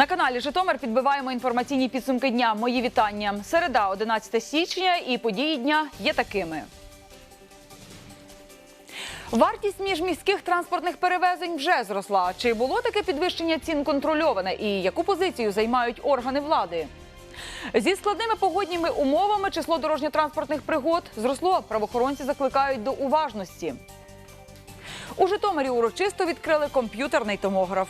На каналі Житомир підбиваємо інформаційні підсумки дня. Мої вітання. Середа, 11 січня, і події дня є такими. Вартість міжміських транспортних перевезень вже зросла. Чи було таке підвищення цін контрольоване і яку позицію займають органи влади? Зі складними погодніми умовами число дорожньо-транспортних пригод зросло. Правоохоронці закликають до уважності. У Житомирі урочисто відкрили комп'ютерний томограф.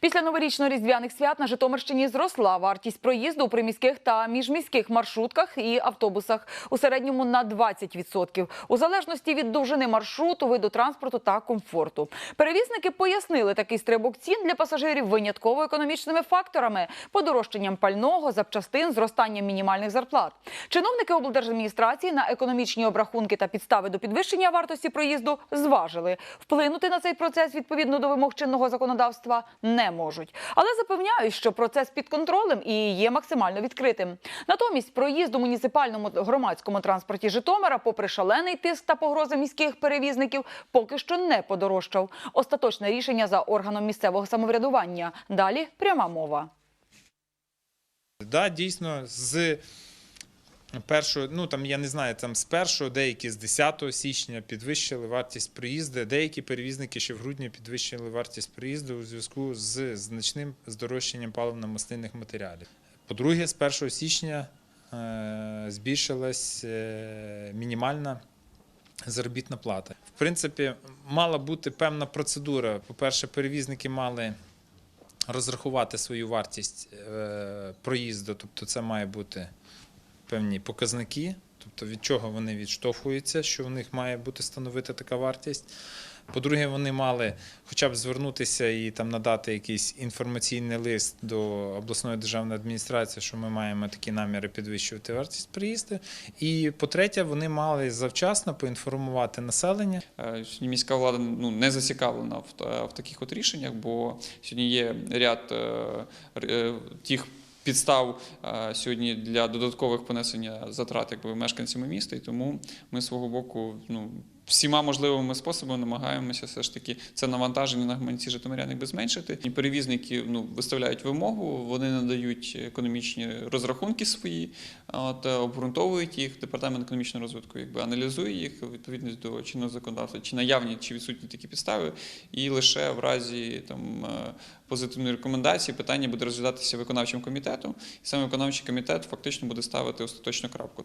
Після новорічно-різдвяних свят на Житомирщині зросла вартість проїзду у приміських та міжміських маршрутках і автобусах у середньому на 20%, у залежності від довжини маршруту, виду транспорту та комфорту. Перевізники пояснили такий стрибок цін для пасажирів винятково економічними факторами: подорожчанням пального, запчастин, зростанням мінімальних зарплат. Чиновники облдержадміністрації на економічні обрахунки та підстави до підвищення вартості проїзду зважили. Вплинути на цей процес відповідно до вимог чинного законодавства не можуть. Але запевняють, що процес під контролем і є максимально відкритим. Натомість проїзд у муніципальному громадському транспорті Житомира, попри шалений тиск та погрози міських перевізників, поки що не подорожчав. Остаточне рішення за органом місцевого самоврядування. Далі пряма мова. Да, дійсно, з першого, ну там я не знаю, там з першого, деякі з 10 січня підвищили вартість проїзду. Деякі перевізники ще в грудні підвищили вартість проїзду у зв'язку з значним здорожчанням паливно-мастильних матеріалів. По-друге, з 1 січня е, збільшилась е, мінімальна заробітна плата. В принципі, мала бути певна процедура. По-перше, перевізники мали розрахувати свою вартість е, проїзду, тобто це має бути певні показники, тобто від чого вони відштовхуються, що в них має бути становити така вартість. По-друге, вони мали хоча б звернутися і там надати якийсь інформаційний лист до обласної державної адміністрації, що ми маємо такі наміри підвищувати вартість приїзду. І по-третє, вони мали завчасно поінформувати населення, Е, Сьогодні міська влада ну, не зацікавлена в, в таких от рішеннях, бо сьогодні є ряд е, е, тих підстав е, сьогодні для додаткових понесення затрат якби, мешканцями міста, і тому ми свого боку ну, всіма можливими способами намагаємося все ж таки це навантаження на гаманці житомирян якби зменшити. І перевізники ну, виставляють вимогу, вони надають економічні розрахунки свої, от, е, обґрунтовують їх. Департамент економічного розвитку якби аналізує їх відповідно до чинного законодавства, чи наявні, чи відсутні такі підстави, і лише в разі там е, позитивної рекомендації питання буде розглядатися виконавчим комітетом, і саме виконавчий комітет фактично буде ставити остаточну крапку.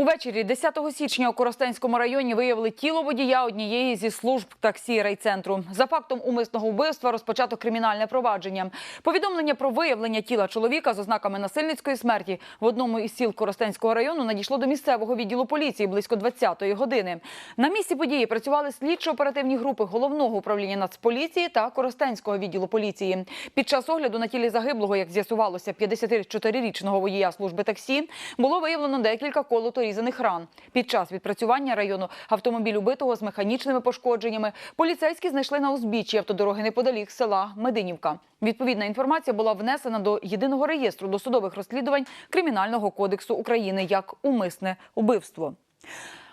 Увечері 10 січня у Коростенському районі виявили тіло водія однієї зі служб таксі райцентру. За фактом умисного вбивства розпочато кримінальне провадження. Повідомлення про виявлення тіла чоловіка з ознаками насильницької смерті в одному із сіл Коростенського району надійшло до місцевого відділу поліції близько 20-ї години. На місці події працювали слідчо-оперативні групи головного управління Нацполіції та Коростенського відділу поліції. Під час огляду на тілі загиблого, як з'ясувалося, 54-річного водія служби таксі було виявлено декілька колото різаних ран. Під час відпрацювання району автомобіль убитого з механічними пошкодженнями поліцейські знайшли на узбіччі автодороги неподалік села Мединівка. Відповідна інформація була внесена до єдиного реєстру досудових розслідувань Кримінального кодексу України як умисне убивство.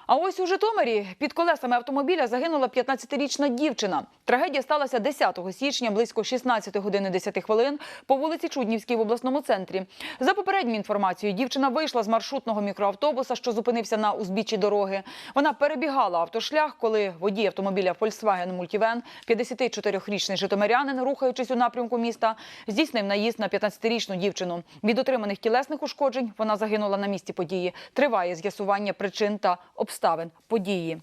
А ось у Житомирі під колесами автомобіля загинула 15-річна дівчина. Трагедія сталася 10 січня близько 16 години 10 хвилин по вулиці Чуднівській в обласному центрі. За попередньою інформацією, дівчина вийшла з маршрутного мікроавтобуса, що зупинився на узбіччі дороги. Вона перебігала автошлях, коли водій автомобіля Volkswagen Multivan, 54-річний житомирянин, рухаючись у напрямку міста, здійснив наїзд на 15-річну дівчину. Від отриманих тілесних ушкоджень вона загинула на місці події. Триває з'ясування причин та обставин події.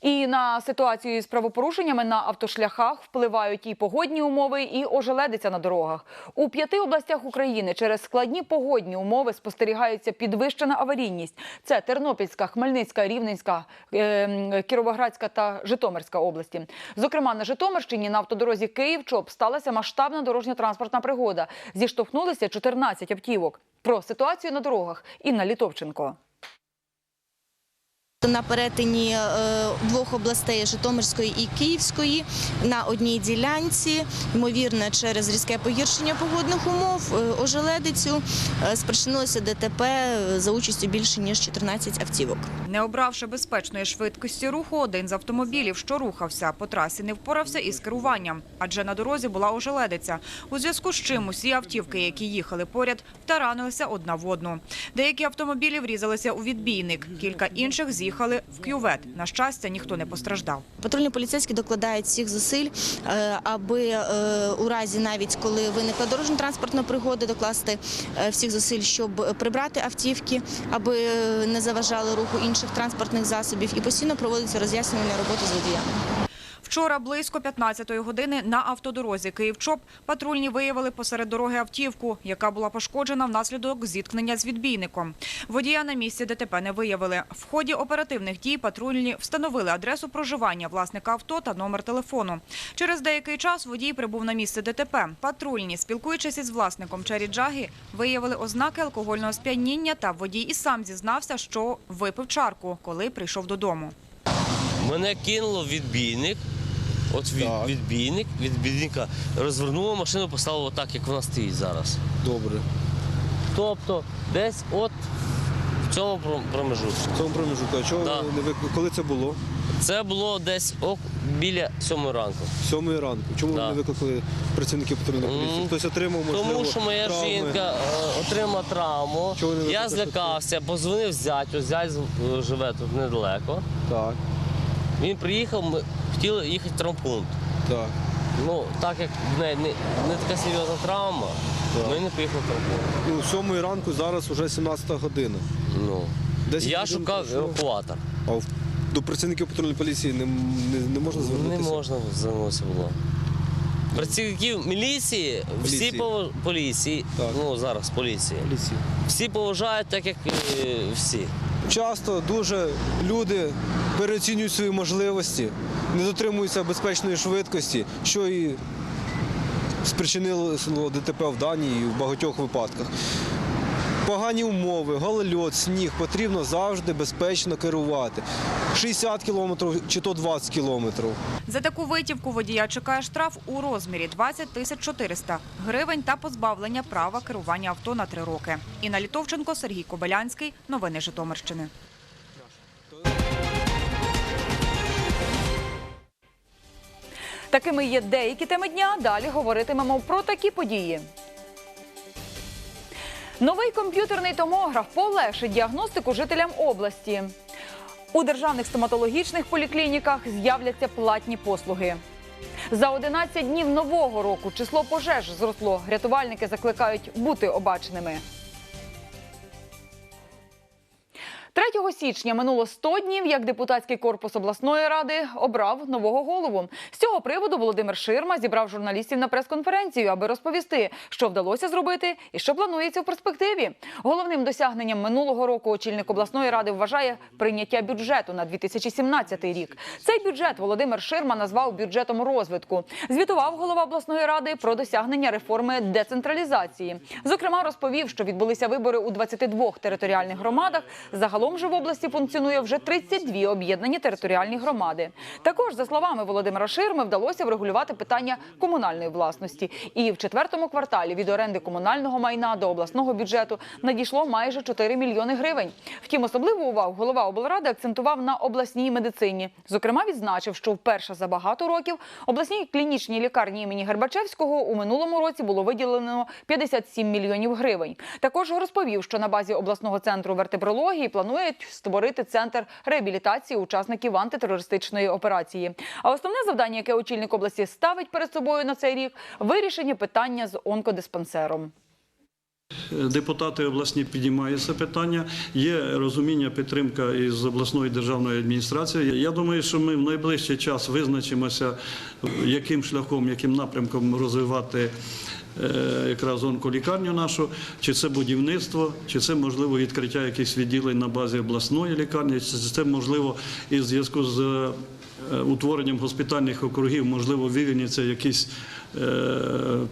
І на ситуацію з правопорушеннями на автошляхах впливають і погодні умови, і ожеледиця на дорогах. У п'яти областях України через складні погодні умови спостерігається підвищена аварійність. Це Тернопільська, Хмельницька, Рівненська, е, Кіровоградська та Житомирська області. Зокрема, на Житомирщині на автодорозі Київ-Чоп сталася масштабна дорожньо-транспортна пригода. Зіштовхнулися 14 автівок. Про ситуацію на дорогах Інна Літовченко. На перетині е, двох областей Житомирської і Київської на одній ділянці. Ймовірно, через різке погіршення погодних умов е, ожеледицю е, спричинилося ДТП за участю більше ніж 14 автівок. Не обравши безпечної швидкості руху, один з автомобілів, що рухався по трасі, не впорався із керуванням, адже на дорозі була ожеледиця. У зв'язку з чим усі автівки, які їхали поряд, таранилися одна в одну. Деякі автомобілі врізалися у відбійник, кілька інших з'їхали в кювет. На щастя, ніхто не постраждав. Патрульні поліцейські докладають всіх зусиль, е, аби е, у разі навіть коли виникла дорожньо-транспортна пригода, докласти е, всіх зусиль, щоб прибрати автівки, аби не заважали руху інших транспортних засобів, і постійно проводиться роз'яснювання роботи з водіями. Вчора близько 15-ї години на автодорозі Київ-Чоп патрульні виявили посеред дороги автівку, яка була пошкоджена внаслідок зіткнення з відбійником. Водія на місці ДТП не виявили. В ході оперативних дій патрульні встановили адресу проживання власника авто та номер телефону. Через деякий час водій прибув на місце ДТП. Патрульні, спілкуючись із власником Чері Джагі, виявили ознаки алкогольного сп'яніння та водій і сам зізнався, що випив чарку, коли прийшов додому. Мене кинуло відбійник. От від, Так. відбійник, відбійника розвернуло машину, поставило так, як вона стоїть зараз. Добре. Тобто десь от в цьому про- промежутку. В цьому проміжку. А чого Да. ви не вик... коли це було? Це було десь ок, біля сьомої ранку. Сьомої ранку. Чому Да. ви не викликали працівників патрульної поліції? М, Хтось отримав можливо, Тому що моя травми? жінка е, отримала травму. Чого ви не Я викликали злякався, позвонив зятю, зять живе тут недалеко. Так, Він приїхав, ми хотіли їхати в травмпункт. так. Ну, так як в неї не, не така серйозна травма, Так. ми не поїхали в травмпункт. Ну, сьомої ранку зараз вже 17 година. Ну. Десять Я годин шукав пройшло. евакуатор. А в- до працівників патрульної поліції не, не, не можна Не звернутися? можна звернутися було. Працівників міліції, всі Поліції. пов... поліції, Так. ну зараз поліції, Поліції. всі поважають так, як е, всі. Часто дуже люди переоцінюють свої можливості, не дотримуються безпечної швидкості, що і спричинило ДТП в Данії і в багатьох випадках. Погані умови, голольот, сніг потрібно завжди безпечно керувати. 60 кілометрів чи то 20 кілометрів. За таку витівку водія чекає штраф у розмірі 20 тисяч 400 гривень та позбавлення права керування авто на три роки. Інна Літовченко, Сергій Кобилянський. Новини Житомирщини. Такими є деякі теми дня. Далі говоритимемо про такі події. Новий комп'ютерний томограф полегшить діагностику жителям області. У державних стоматологічних поліклініках з'являться платні послуги. За 11 днів нового року число пожеж зросло. Рятувальники закликають бути обачними. 3 січня минуло 100 днів, як депутатський корпус обласної ради обрав нового голову. З цього приводу Володимир Ширма зібрав журналістів на прес-конференцію, аби розповісти, що вдалося зробити і що планується в перспективі. Головним досягненням минулого року очільник обласної ради вважає прийняття бюджету на 2017 рік. Цей бюджет Володимир Ширма назвав бюджетом розвитку. Звітував голова обласної ради про досягнення реформи децентралізації. Зокрема, розповів, що відбулися вибори у 22 територіальних громадах. Загалом же в області функціонує вже 32 об'єднані територіальні громади. Також, за словами Володимира Ширми, вдалося врегулювати питання комунальної власності. І в четвертому кварталі від оренди комунального майна до обласного бюджету надійшло майже 4 мільйони гривень. Втім, особливу увагу голова облради акцентував на обласній медицині. Зокрема, відзначив, що вперше за багато років обласній клінічній лікарні імені Гербачевського у минулому році було виділено 57 мільйонів гривень. Також розповів, що на базі обласного центру вертебрології планують створити центр реабілітації учасників антитерористичної операції. А основне завдання, яке очільник області ставить перед собою на цей рік вирішення питання з онкодиспансером. Депутати обласні підіймають це питання. Є розуміння, підтримка із обласної державної адміністрації. Я думаю, що ми в найближчий час визначимося, яким шляхом, яким напрямком розвивати якраз онколікарню нашу, чи це будівництво, чи це можливо відкриття якихось відділень на базі обласної лікарні, чи це можливо і в зв'язку з е, утворенням госпітальних округів, можливо, вивільняться якісь е,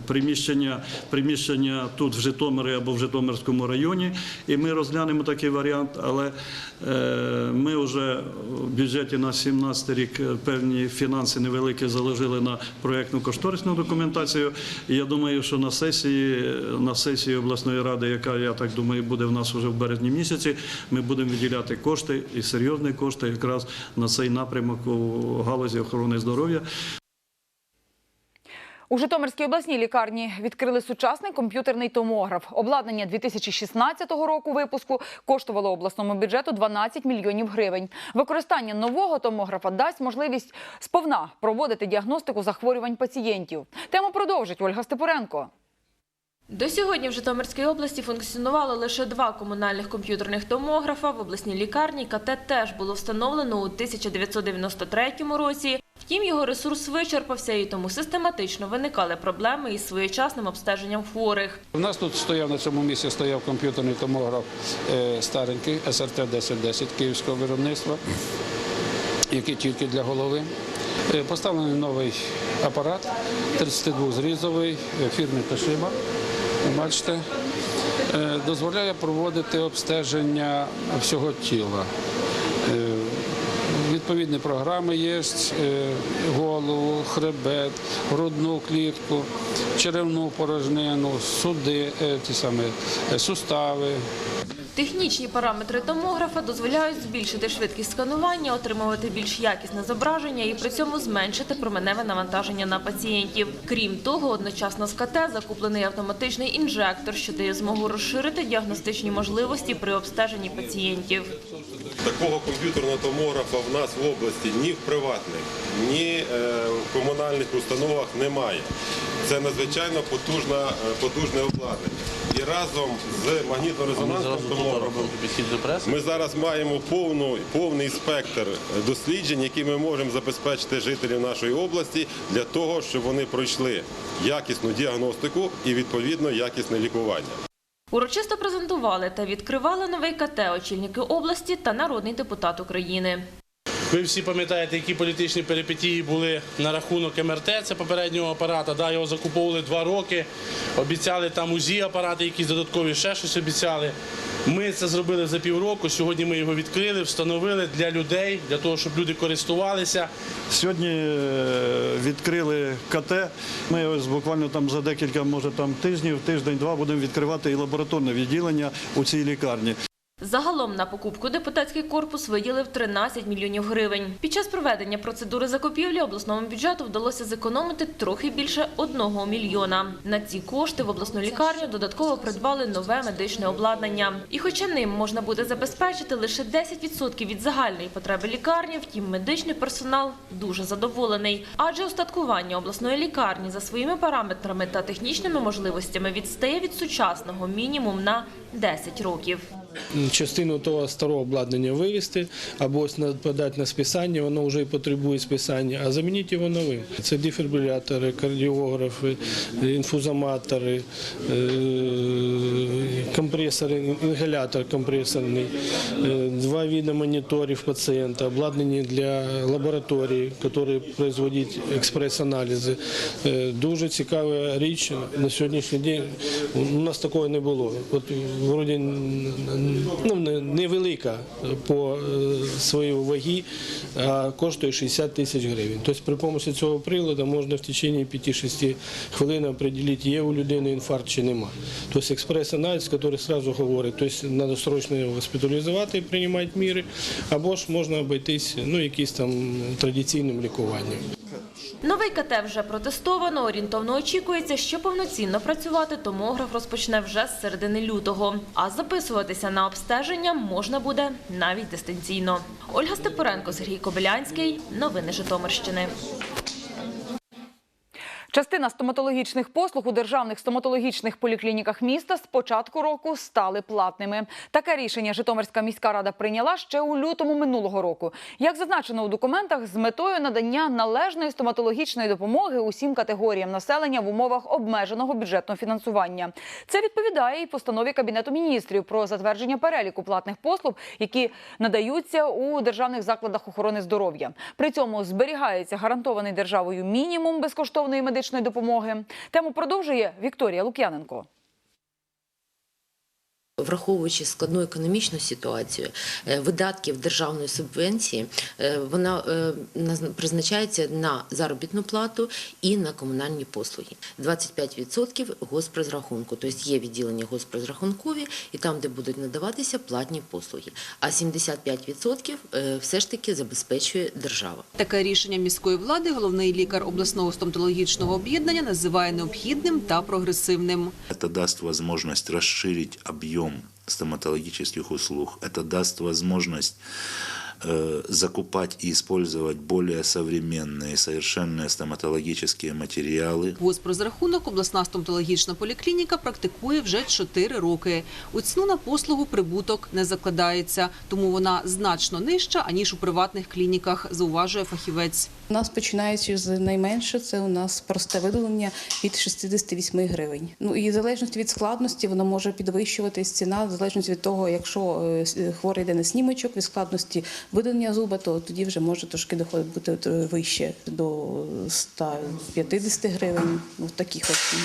приміщення, приміщення тут в Житомирі або в Житомирському районі, і ми розглянемо такий варіант, але е, ми вже в бюджеті на 17 рік е, певні фінанси невеликі заложили на проєктну кошторисну документацію. І я думаю, що на сесії, на сесії обласної ради, яка, я так думаю, буде в нас вже в березні місяці, ми будемо виділяти кошти і серйозні кошти якраз на цей напрямок у галузі охорони здоров'я. У Житомирській обласній лікарні відкрили сучасний комп'ютерний томограф. Обладнання 2016 року випуску коштувало обласному бюджету 12 мільйонів гривень. Використання нового томографа дасть можливість сповна проводити діагностику захворювань пацієнтів. Тему продовжить Ольга Степуренко. До сьогодні в Житомирській області функціонувало лише два комунальних комп'ютерних томографа. В обласній лікарні КТ теж було встановлено у 1993 році. Втім, його ресурс вичерпався і тому систематично виникали проблеми із своєчасним обстеженням хворих. У нас тут стояв на цьому місці стояв комп'ютерний томограф е, старенький СРТ 1010 київського виробництва, який тільки для голови. Е, Поставлений новий апарат 32-зрізовий е, фірми Toshiba. Бачите, дозволяє проводити обстеження всього тіла. Відповідні програми є е, голову, хребет, грудну клітку, черевну порожнину, суди, е, ті самі е, сустави, Технічні параметри томографа дозволяють збільшити швидкість сканування, отримувати більш якісне зображення і при цьому зменшити променеве навантаження на пацієнтів. Крім того, одночасно з КТ закуплений автоматичний інжектор, що дає змогу розширити діагностичні можливості при обстеженні пацієнтів. Такого комп'ютерного томографа в нас в області ні в приватних, ні е, в комунальних установах немає. Це надзвичайно потужна, е, потужне обладнання. І разом з магнітно-резонансним томографом ми зараз маємо повну, повний спектр досліджень, які ми можемо забезпечити жителів нашої області для того, щоб вони пройшли якісну діагностику і відповідно якісне лікування. Урочисто презентували та відкривали новий КТ очільники області та народний депутат України. Ви всі пам'ятаєте, які політичні перипетії були на рахунок МРТ, це попереднього апарата. Да, його закуповували два роки. Обіцяли там УЗІ апарати, якісь додаткові ще щось обіцяли. Ми це зробили за півроку. Сьогодні ми його відкрили, встановили для людей, для того, щоб люди користувалися. Сьогодні е, відкрили КТ. Ми ось буквально там за декілька, може там тижнів, тиждень-два будемо відкривати і лабораторне відділення у цій лікарні. Загалом на покупку депутатський корпус виділив 13 мільйонів гривень. Під час проведення процедури закупівлі обласному бюджету вдалося зекономити трохи більше одного мільйона. На ці кошти в обласну лікарню додатково придбали нове медичне обладнання. І хоча ним можна буде забезпечити лише 10% від загальної потреби лікарні, втім медичний персонал дуже задоволений. Адже устаткування обласної лікарні за своїми параметрами та технічними можливостями відстає від сучасного мінімум на 10 років. Частину того старого обладнання вивезти або ось подати на списання, воно вже і потребує списання, а замінити його новим. Це дефібрилятори, кардіографи, інфузоматори, е, компресори, інгалятор компресорний, е, два види моніторів пацієнта, обладнання для лабораторії, які производять експрес-аналізи. Е, Дуже цікава річ на сьогоднішній день. У нас такого не було. От вроді ну, невелика по е, своїй вагі, а коштує 60 тисяч гривень. Тобто при допомозі цього приладу можна в течение 5-6 хвилин определити, є у людини інфаркт чи нема. Тобто експрес-аналіз, який одразу говорить, тобто треба срочно госпіталізувати і приймати міри, або ж можна обійтись ну, якимось там традиційним лікуванням. Новий КТ вже протестовано. Орієнтовно очікується, що повноцінно працювати томограф розпочне вже з середини лютого. А записуватися на обстеження можна буде навіть дистанційно. Ольга Степуренко, Сергій Кобилянський. Новини Житомирщини. Частина стоматологічних послуг у державних стоматологічних поліклініках міста з початку року стали платними. Таке рішення Житомирська міська рада прийняла ще у лютому минулого року. Як зазначено у документах, з метою надання належної стоматологічної допомоги усім категоріям населення в умовах обмеженого бюджетного фінансування. Це відповідає і постанові Кабінету міністрів про затвердження переліку платних послуг, які надаються у державних закладах охорони здоров'я. При цьому зберігається гарантований державою мінімум безкоштовної медичної допомоги. Тему продовжує Вікторія Лук'яненко. Враховуючи складну економічну ситуацію, е, видатків державної субвенції, е, вона е, призначається на заробітну плату і на комунальні послуги. 25% госпрозрахунку, тобто є відділення госпрозрахункові, і там, де будуть надаватися платні послуги. А 75% е, все ж таки забезпечує держава. Таке рішення міської влади головний лікар обласного стоматологічного об'єднання називає необхідним та прогресивним. Это даст возможность расширить объем стоматологических услуг. Это даст возможность э, закупать и использовать более современные и совершенные стоматологические материалы. Госпрозрахунок обласна стоматологічна поліклініка практикує вже 4 роки. У ціну на послугу прибуток не закладається, тому вона значно нижча, аніж у приватних клініках, зауважує фахівець. У нас починаючи з найменше, це у нас просте видалення від 68 гривень. Ну і в залежності від складності воно може підвищуватись ціна, в залежності від того, якщо е, хворий йде на снімочок, від складності видалення зуба, то тоді вже може трошки доходити бути е, вище до 150 гривень, ну, в таких от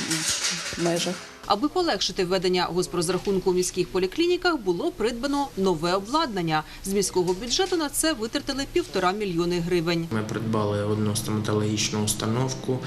межах. Аби полегшити введення госпрозрахунку у міських поліклініках, було придбано нове обладнання. З міського бюджету на це витратили півтора мільйони гривень. Ми придбали одну стоматологічну установку.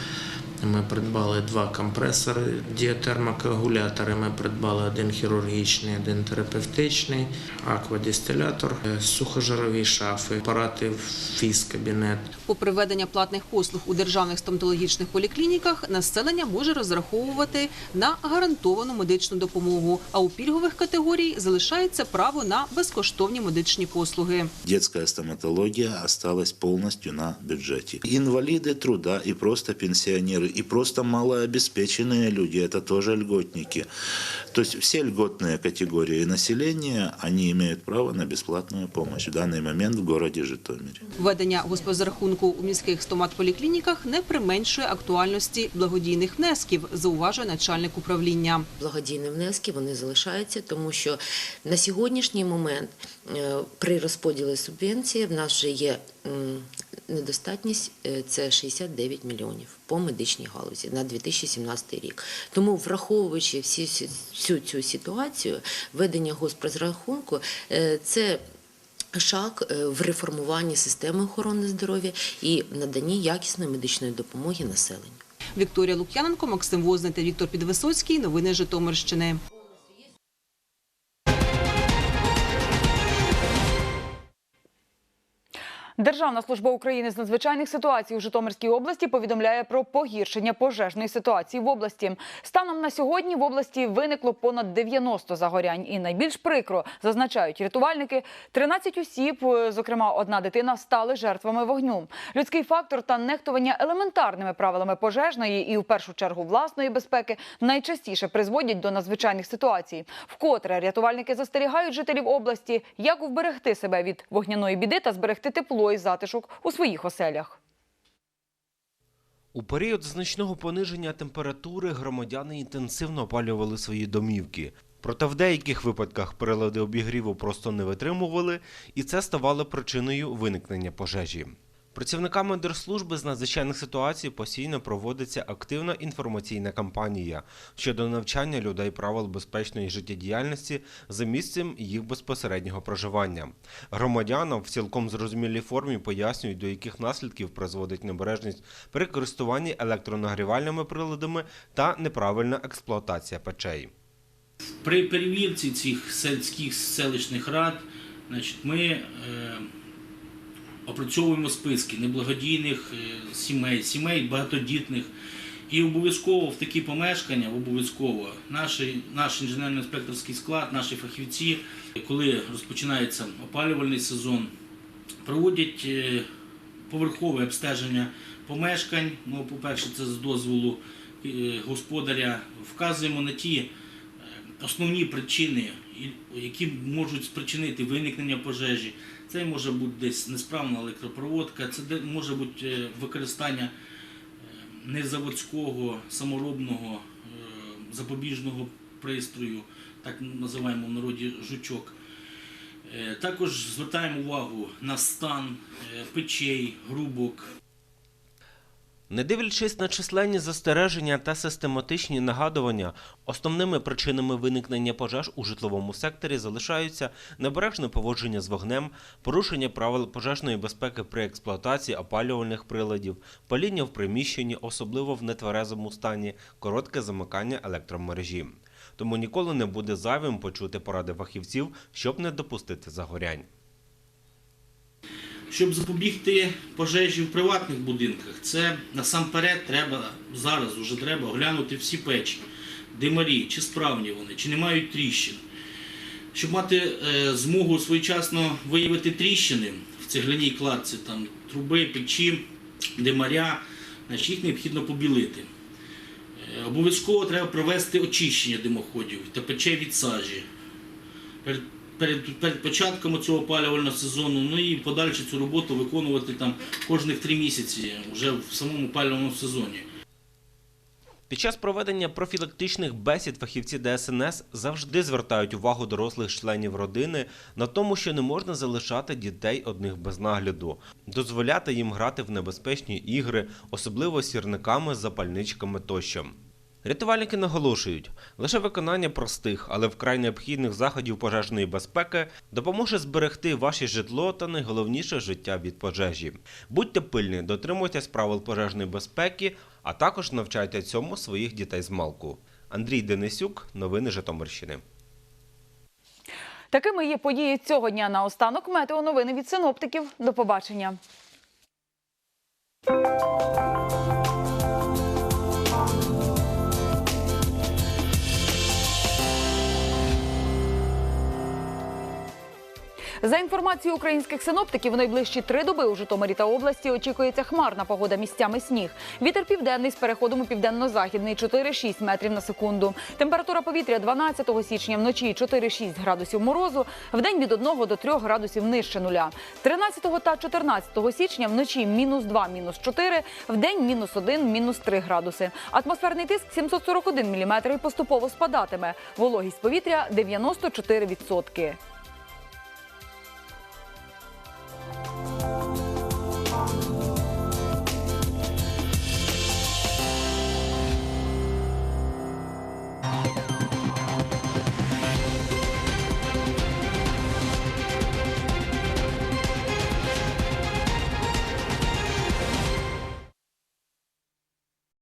Ми придбали два компресори, діатермокоагулятори. Ми придбали один хірургічний, один терапевтичний, аквадистилятор, е, сухожирові шафи, апарати фіз-кабінет. Попри введення платних послуг у державних стоматологічних поліклініках, населення може розраховувати на гарантовану медичну допомогу. А у пільгових категорій залишається право на безкоштовні медичні послуги. Детская стоматология осталась полностью на бюджете. Инвалиды труда и просто пенсионеры, и просто малообеспеченные люди, это тоже льготники. То есть все льготные категории населения, они имеют право на бесплатную помощь в данный момент в городе Житомире. Введення госпрозрахунку у міських стоматполіклініках не применшує актуальності благодійних внесків, зауважує начальник управління. Благодійні внески вони залишаються, тому що на сьогоднішній момент е, при розподілі субвенції в нас вже є м, недостатність е, це 69 мільйонів по медичній галузі на 2017 рік. Тому, враховуючи всі, всю цю ситуацію, введення госпрозрахунку е, це шаг е, в реформуванні системи охорони здоров'я і наданні якісної медичної допомоги населенню. Вікторія Лук'яненко, Максим Возний та Віктор Підвисоцький. Новини Житомирщини. Державна служба України з надзвичайних ситуацій у Житомирській області повідомляє про погіршення пожежної ситуації в області. Станом на сьогодні в області виникло понад 90 загорянь. І найбільш прикро зазначають рятувальники. 13 осіб, е, зокрема одна дитина, стали жертвами вогню. Людський фактор та нехтування елементарними правилами пожежної і в першу чергу власної безпеки найчастіше призводять до надзвичайних ситуацій. Вкотре рятувальники застерігають жителів області, як вберегти себе від вогняної біди та зберегти тепло і затишок у своїх оселях. У період значного пониження температури громадяни інтенсивно опалювали свої домівки. Проте в деяких випадках прилади обігріву просто не витримували, і це ставало причиною виникнення пожежі. Працівниками Держслужби з надзвичайних ситуацій постійно проводиться активна інформаційна кампанія щодо навчання людей правил безпечної життєдіяльності за місцем їх безпосереднього проживання. Громадянам в цілком зрозумілій формі пояснюють, до яких наслідків призводить небережність при користуванні електронагрівальними приладами та неправильна експлуатація печей. При перевірці цих сільських селищних рад значить, ми е, опрацьовуємо списки неблагодійних е, сімей, сімей багатодітних. І обов'язково в такі помешкання, обов'язково наш, наш інженерно-інспекторський склад, наші фахівці, коли розпочинається опалювальний сезон, проводять е, поверхове обстеження помешкань. Ну, по-перше, це з дозволу е, господаря. Вказуємо на ті основні причини, які можуть спричинити виникнення пожежі. Це може бути десь несправна електропроводка, це може бути е, використання е, незаводського саморобного е, запобіжного пристрою, так називаємо в народі жучок. Також звертаємо увагу на стан печей, грубок, Не дивлячись на численні застереження та систематичні нагадування, основними причинами виникнення пожеж у житловому секторі залишаються небережне поводження з вогнем, порушення правил пожежної безпеки при експлуатації опалювальних приладів, паління в приміщенні, особливо в нетверезому стані, коротке замикання електромережі. Тому ніколи не буде зайвим почути поради фахівців, щоб не допустити загорянь. Щоб запобігти пожежі в приватних будинках, це насамперед треба зараз уже треба оглянути всі печі, димарі, чи справні вони, чи не мають тріщин. Щоб мати е, змогу своєчасно виявити тріщини в цегляній кладці, там, труби, печі, димаря, значить їх необхідно побілити. Е, Обов'язково треба провести очищення димоходів та печей від сажі. Перед, перед, початком цього опалювального сезону, ну і подальше цю роботу виконувати там кожних три місяці вже в самому опалювальному сезоні. Під час проведення профілактичних бесід фахівці ДСНС завжди звертають увагу дорослих членів родини на тому, що не можна залишати дітей одних без нагляду, дозволяти їм грати в небезпечні ігри, особливо з сірниками, запальничками тощо. Рятувальники наголошують, лише виконання простих, але вкрай необхідних заходів пожежної безпеки допоможе зберегти ваше житло та найголовніше життя від пожежі. Будьте пильні, дотримуйтесь правил пожежної безпеки, а також навчайте цьому своїх дітей з малку. Андрій Денисюк, новини Житомирщини. Такими є події цього дня. Наостанок метеоновини від синоптиків. До побачення. За інформацією українських синоптиків, у найближчі три доби у Житомирі та області очікується хмарна погода місцями сніг. Вітер південний з переходом у південно-західний 4-6 метрів на секунду. Температура повітря 12 січня вночі 4-6 градусів морозу, вдень від 1 до 3 градусів нижче нуля. 13 та 14 січня вночі мінус 2, мінус 4, вдень мінус 1, мінус 3 градуси. Атмосферний тиск 741 міліметр і поступово спадатиме. Вологість повітря 94%.